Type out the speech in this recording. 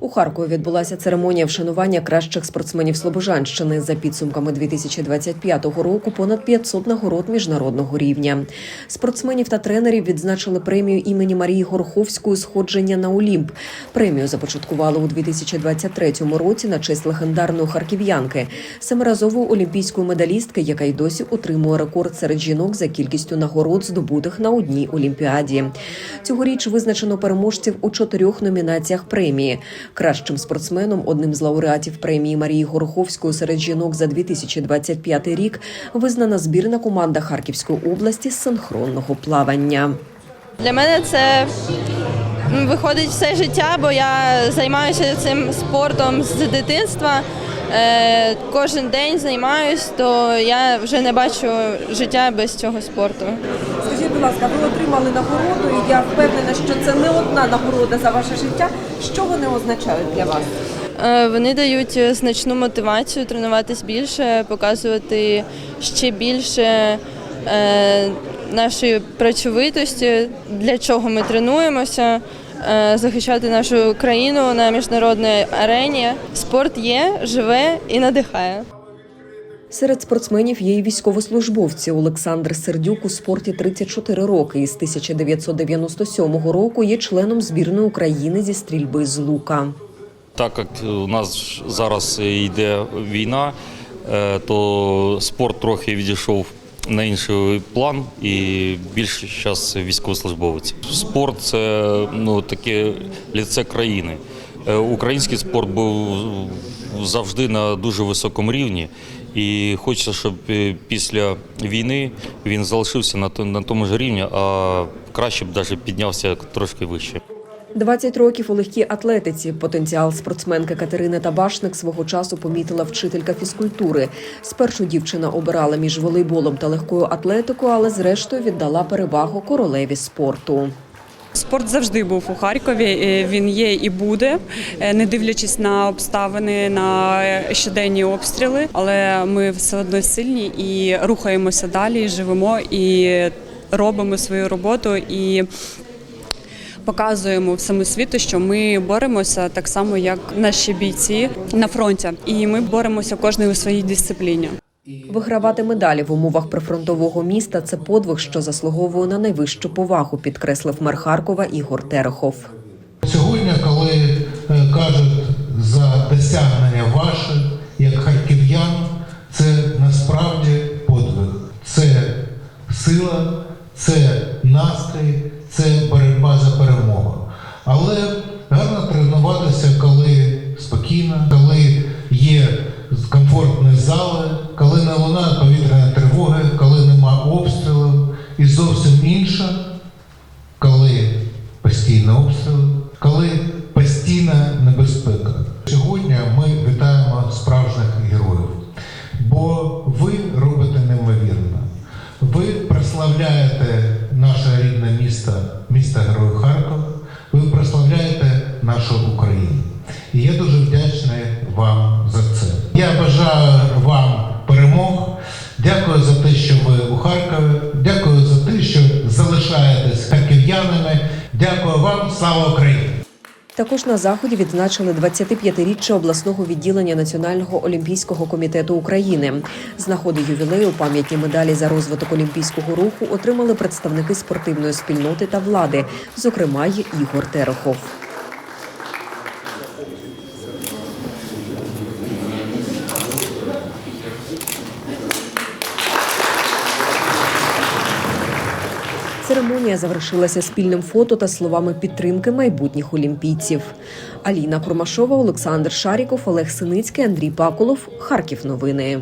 У Харкові відбулася церемонія вшанування кращих спортсменів Слобожанщини. За підсумками 2025 року понад 500 нагород міжнародного рівня. Спортсменів та тренерів відзначили премію імені Марії Гороховської сходження на Олімп. Премію започаткували у 2023 році на честь легендарної харків'янки, семиразової олімпійської медалістки, яка й досі отримує рекорд серед жінок за кількістю нагород, здобутих на одній олімпіаді. Цьогоріч визначено переможців у чотирьох номінаціях премії. Кращим спортсменом, одним з лауреатів премії Марії Гороховської серед жінок за 2025 рік, визнана збірна команда Харківської області з синхронного плавання. Для мене це виходить все життя, бо я займаюся цим спортом з дитинства. Е, кожен день займаюсь, то я вже не бачу життя без цього спорту. Скажіть, будь ласка, ви отримали нагороду, і я впевнена, що це не одна нагорода за ваше життя. Що вони означають для вас? Е, Вони дають значну мотивацію тренуватись більше, показувати ще більше е, нашої працьовитості, для чого ми тренуємося, захищати нашу країну на міжнародній арені. Спорт є, живе і надихає. Серед спортсменів є й військовослужбовці. Олександр Сердюк у спорті 34 роки. Із 1997 року є членом збірної України зі стрільби з лука. Так як у нас зараз йде війна, е, то спорт трохи відійшов на інший план і більше зараз військовослужбовець. Спорт це ну, таке ліце країни. Е, Український спорт був завжди на дуже високому рівні. І хочеться, щоб е, після війни він залишився на тому ж рівні, а краще б навіть піднявся трошки вище. 20 років у легкій атлетиці. Потенціал спортсменки Катерини Табашник свого часу помітила вчителька фізкультури. Спершу дівчина обирала між волейболом та легкою атлетикою, але зрештою віддала перевагу королеві спорту. Спорт завжди був у Харкові. е, Він є і буде, е, не дивлячись на обставини, на щоденні обстріли. Але ми все одно сильні і рухаємося далі, і живемо і робимо свою роботу і. Показуємо всьому світу, що ми боремося так само, як наші бійці на фронті, і ми боремося кожен у своїй дисципліні. Вигравати медалі в умовах прифронтового міста це подвиг, що заслуговує на найвищу повагу, підкреслив мер Харкова Ігор Терехов. Сьогодні, коли е, кажуть за досягнення ваше, як харків'ян, це насправді подвиг. Це сила, це настрій, це боротьба за перемогу. Але гарно тренуватися, коли спокійно, коли є комфортні зали, рідне міста Герою Харкова, ви прославляєте нашу Україну. І я дуже вдячний вам за це. Я бажаю вам перемог. Дякую за те, що ви у Харкові. Дякую за те, що залишаєтесь харків'янами. Дякую вам, слава Україні! Також на заході відзначили 25-річчя обласного відділення Національного олімпійського комітету України. З нагоди ювілею пам'ятні медалі за розвиток олімпійського руху отримали представники спортивної спільноти та влади, зокрема й Ігор Терехов. Церемонія завершилася спільним фото та словами підтримки майбутніх олімпійців. Аліна Курмашова, Олександр Шаріков, Олег Синицький, Андрій Паколов. Харків. Новини.